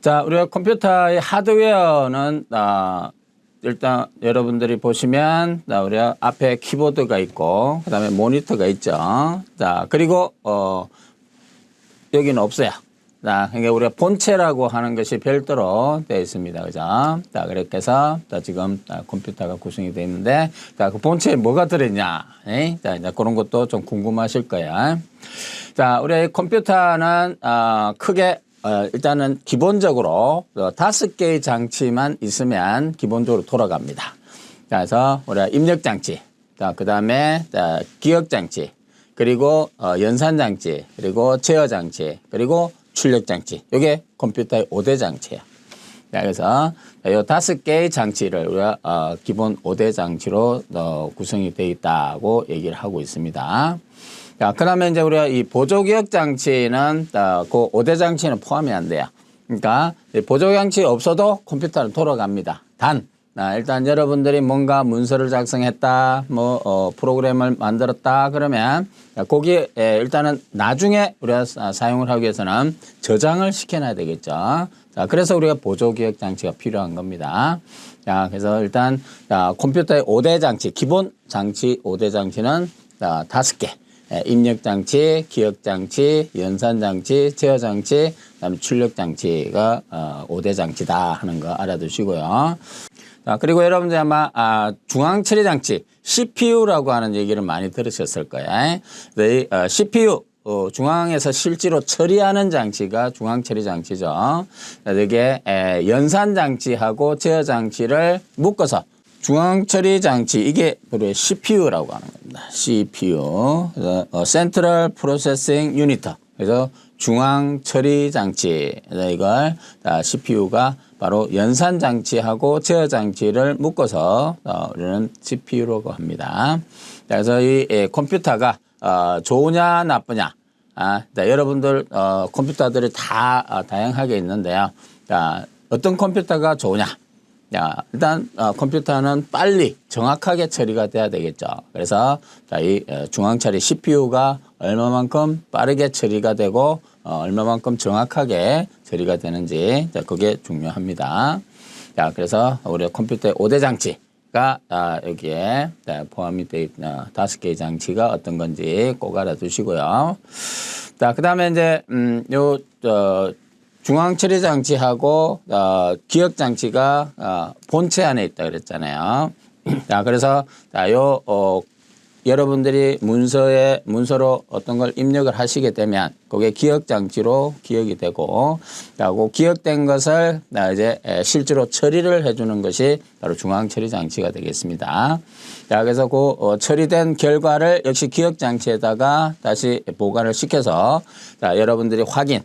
자, 우리가 컴퓨터의 하드웨어는 아, 일단 여러분들이 보시면 자, 우리가 앞에 키보드가 있고 그다음에 모니터가 있죠. 자, 그리고 어 여기는 없어요. 자, 그러니까 우리가 본체라고 하는 것이 별도로 되어 있습니다. 그죠? 자, 그렇게 해서 자, 지금 자, 컴퓨터가 구성이 되어 있는데 자, 그 본체에 뭐가 들어있냐? 에이? 자, 이제 그런 것도 좀 궁금하실 거예요. 자, 우리 컴퓨터는 어, 크게 어, 일단은 기본적으로 어, 다섯 개의 장치만 있으면 기본적으로 돌아갑니다. 자, 그래서 우리가 입력 장치, 자, 그 다음에 자, 기억 장치, 그리고 어, 연산 장치, 그리고 제어 장치, 그리고 출력 장치. 이게 컴퓨터의 5대 장치예요. 자, 그래서 이 다섯 개의 장치를 우리가 어, 기본 5대 장치로 어, 구성이 되어 있다고 얘기를 하고 있습니다. 자, 그다음에 이제 우리가 이 보조기억 장치는 어, 그 5대 장치는 포함이 안 돼요. 그러니까 이 보조 장치 없어도 컴퓨터는 돌아갑니다. 단 아, 일단 여러분들이 뭔가 문서를 작성했다, 뭐 어, 프로그램을 만들었다 그러면 거기에 에, 일단은 나중에 우리가 사- 사용을 하기 위해서는 저장을 시켜놔야 되겠죠. 자, 그래서 우리가 보조 기억 장치가 필요한 겁니다. 자, 그래서 일단 자, 컴퓨터의 5대 장치, 기본 장치 5대 장치는 자, 다섯 개. 예, 입력 장치, 기억 장치, 연산 장치, 제어 장치, 그다음에 출력 장치가 어, 5대 장치다 하는 거 알아두시고요. 자, 그리고 여러분들 아마 아, 중앙 처리 장치 CPU라고 하는 얘기를 많이 들으셨을 거예요. 네, 어, CPU 어, 중앙에서 실제로 처리하는 장치가 중앙 처리 장치죠. 자, 이게 에, 연산 장치하고 제어 장치를 묶어서 중앙 처리 장치 이게 우리 CPU라고 하는 겁니다. CPU 그래서 어, Central Processing Unit 그래서 중앙 처리 장치 이걸 아, CPU가 바로 연산 장치하고 제어 장치를 묶어서 어, 우리는 CPU라고 합니다. 자, 그래서 이 예, 컴퓨터가 어, 좋으냐 나쁘냐 아, 자, 여러분들 어, 컴퓨터들이 다 어, 다양하게 있는데요. 자, 어떤 컴퓨터가 좋으냐? 야, 일단 어, 컴퓨터는 빨리 정확하게 처리가 돼야 되겠죠. 그래서 자, 이 어, 중앙 처리 CPU가 얼마만큼 빠르게 처리가 되고 어, 얼마만큼 정확하게 처리가 되는지 자, 그게 중요합니다. 자, 그래서 우리 컴퓨터의 5대 장치가 아, 여기에 자, 포함이 되어 있 어, 다섯 개의 장치가 어떤 건지 꼭 알아두시고요. 자, 그 다음에 이제, 음, 요, 저, 중앙 처리 장치하고, 어, 기억 장치가, 어, 본체 안에 있다 그랬잖아요. 자, 그래서, 자, 요, 어, 여러분들이 문서에, 문서로 어떤 걸 입력을 하시게 되면, 그게 기억 장치로 기억이 되고, 자, 그 기억된 것을, 나 이제, 에, 실제로 처리를 해주는 것이 바로 중앙 처리 장치가 되겠습니다. 자, 그래서 그 어, 처리된 결과를 역시 기억 장치에다가 다시 보관을 시켜서 자, 여러분들이 확인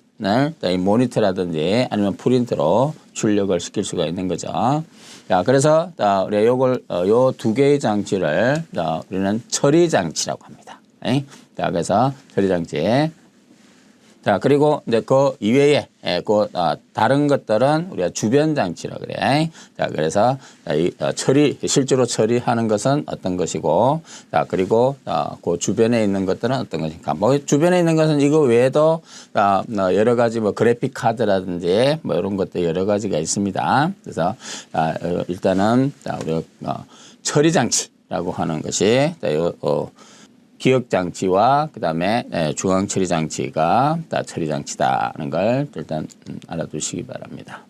이 모니터라든지 아니면 프린트로 출력을 시킬 수가 있는 거죠. 자, 그래서 자, 우리 요걸 어, 요두 개의 장치를 자, 우리는 처리 장치라고 합니다. 자, 그래서 처리 장치 자, 그리고 이제 그 이외에, 예, 그, 어, 다른 것들은 우리가 주변 장치라 그래. 자, 그래서, 자, 이, 어, 처리, 실제로 처리하는 것은 어떤 것이고, 자, 그리고, 어, 그 주변에 있는 것들은 어떤 것인가. 뭐, 주변에 있는 것은 이거 외에도, 어, 어, 여러 가지 뭐, 그래픽 카드라든지 뭐, 이런 것들 여러 가지가 있습니다. 그래서, 일단은, 자, 우리가, 어, 처리 장치라고 하는 것이, 자, 요, 어, 기억 장치와 그다음에 예, 중앙 처리 장치가 다 처리 장치다는 걸 일단 음, 알아두시기 바랍니다.